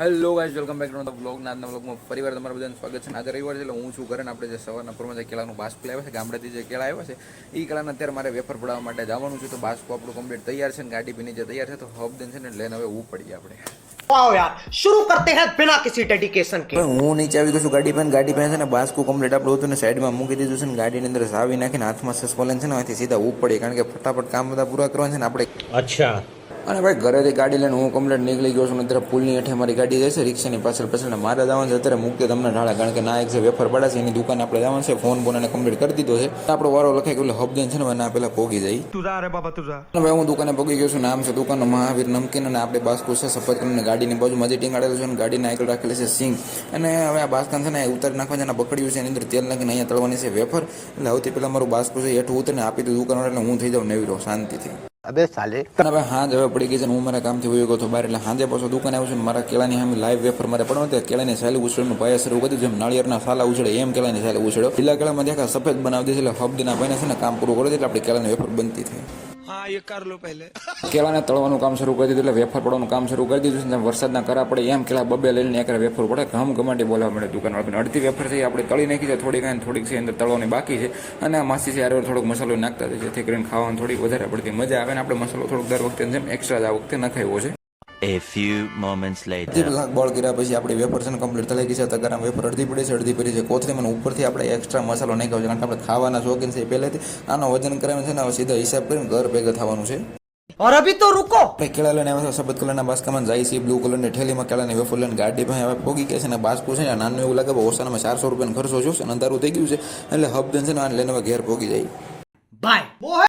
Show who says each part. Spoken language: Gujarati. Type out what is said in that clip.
Speaker 1: Hello guys welcome back to blog ના આજના બ્લોગમાં પરિવાર તમારા બધાનું સ્વાગત છે. આજે રવિવાર છે એટલે હું છું ઘરે આપણે જે સવારના પૂરમાં જે કેળાનું બાસ્ક લાવ્યા છે ગામડેથી જે કેળા આવ્યા છે એ કેળાને અત્યારે મારે વેફર પડાવવા માટે જવાનું છે. તો બાસ્કો આપણું કમ્પ્લીટ તૈયાર છે ને ગાડી ભીની જે તૈયાર છે તો હબ દેન છે ને લેન હવે હું પડીએ આપણે.
Speaker 2: શરૂ કરતે હૈ
Speaker 1: બિના હું નીચે આવી ગયો ગાડી પર ગાડી પાસે છે ને બાસ્કો આપણું સાઈડમાં મૂકી દીધું છે ને ગાડીની અંદર સાવી નાખીને હાથમાં સસકો છે ને અહીંથી સીધા કારણ કે ફટાફટ કામ બધા પૂરા કરવા છે ને આપણે
Speaker 2: અચ્છા.
Speaker 1: અને ભાઈ ઘરેથી ગાડી લઈને હું કમ્પ્લેટ નીકળી ગયો છું અત્યારે પુલની હેઠે મારી ગાડી જાય છે રિક્ષાની પાછળ પાછળ મારા જવાનું છે અત્યારે મૂકીએ તમને ઢાળા કારણ કે ના એક જે વેફર પડે છે એની દુકાન આપણે જવાનું છે ફોન બોન અને કમ્પ્લીટ કરી દીધો છે. આપણો વારો લખાય કે હબદેન છે ને ના પહેલાં પોગી જાય.
Speaker 3: તુજા
Speaker 1: બાબા હવે હું દુકાને પોગી ગયો છું નામ છે દુકાનનો મહાવીર નમકીન અને આપણે બાસ્કુ છે સફેદ કલરની ગાડીની બાજુમાં જે ટીંગાડેલું છે અને ગાડીને આગળ રાખેલી છે સિંગ. અને હવે આ બાસ્કાન છે ને ઉતારી નાખવા છે અને પકડ્યું છે એની અંદર તેલ નાખીને અહીંયા તળવાની છે વેફર. એટલે સૌથી પહેલાં મારું બાસ્કુ છે હેઠું ઉતરીને આપી દીધું દુકાનવાળાને હું થઈ જાઉં નેવીરો શાંતિથી.
Speaker 2: અબે
Speaker 1: સાલે. હવે હાંજ હવે પડી ગઈ છે હું મારા કામથી વયો ગયો હતો બહાર એટલે હાંજે પાછો દુકાન આવ્યો છે મારા કેળાની સામે લાઈવ વેફર મારે પણ તે કેળાની સાલી ઉછળનું પાયા શરૂ કરી જેમ નાળિયેરના સાલા ઉછળે એમ કેળાની સાલે ઉછળ્યો પેલા કેળામાં દેખા સફેદ બનાવી દે છે એટલે હબદના ભાઈને છે ને કામ પૂરું કરો એટલે આપણી કેળાની વેફર બનતી થઈ.
Speaker 3: હા, એ કર લો પહેલે.
Speaker 1: કેળાને તળવાનું કામ શરૂ કરી દીધું, એટલે વેફર પડવાનું કામ શરૂ કરી દીધું છે વરસાદના કરા પડે એમ કેળા બબે લઈને એકરે વેફર પડે, ઘમ ગમાટી બોલાવા મળે દુકાન વાળા અડધી વેફર થઈ આપણે તળી નાખી છે થોડી કાંઈ થોડીક છે, અંદર તળવાની બાકી છે. અને આ માસી છે આરોર થોડોક મસાલો નાખતા છે, જેથી કરીને ખાવાનું થોડીક વધારે પડતી મજા આવે, ને આપણે મસાલો થોડોક દર વખતે જેમ એક્સ્ટ્રા આ વખતે નખાયો છે.
Speaker 4: A few moments later.
Speaker 1: અડધી કલાક બોળ કર્યા પછી આપણી વેફર છે ને કમ્પ્લીટ થઈ ગઈ છે તગારામ વેફર અડધી પડી છે અડધી પડી છે કોથળી મને ઉપરથી આપણે એક્સ્ટ્રા મસાલો નાખ્યો છે કારણ કે આપણે ખાવાના શોખીન છે એ પહેલેથી આનો વજન કરાવીને છે ને હવે સીધા હિસાબ કરીને ઘર ભેગા થવાનું છે
Speaker 2: और अभी તો रुको
Speaker 1: આપણે કેળા લઈને આવ્યા સફેદ કલરના બાસ્કામાં જાય છે બ્લુ કલરની ઠેલીમાં કેળાની વેફર લઈને ગાડી પાસે હવે પોગી ગયા છે અને બાસ્કુ છે ને નાનું એવું લાગે ઓસાનામાં ચારસો રૂપિયાનો ખર્ચો જોશે અને અંધારું થઈ ગયું છે એટલે હબદન છે ને આને લઈને હવે ઘેર પોગી જાય
Speaker 2: बाय वो है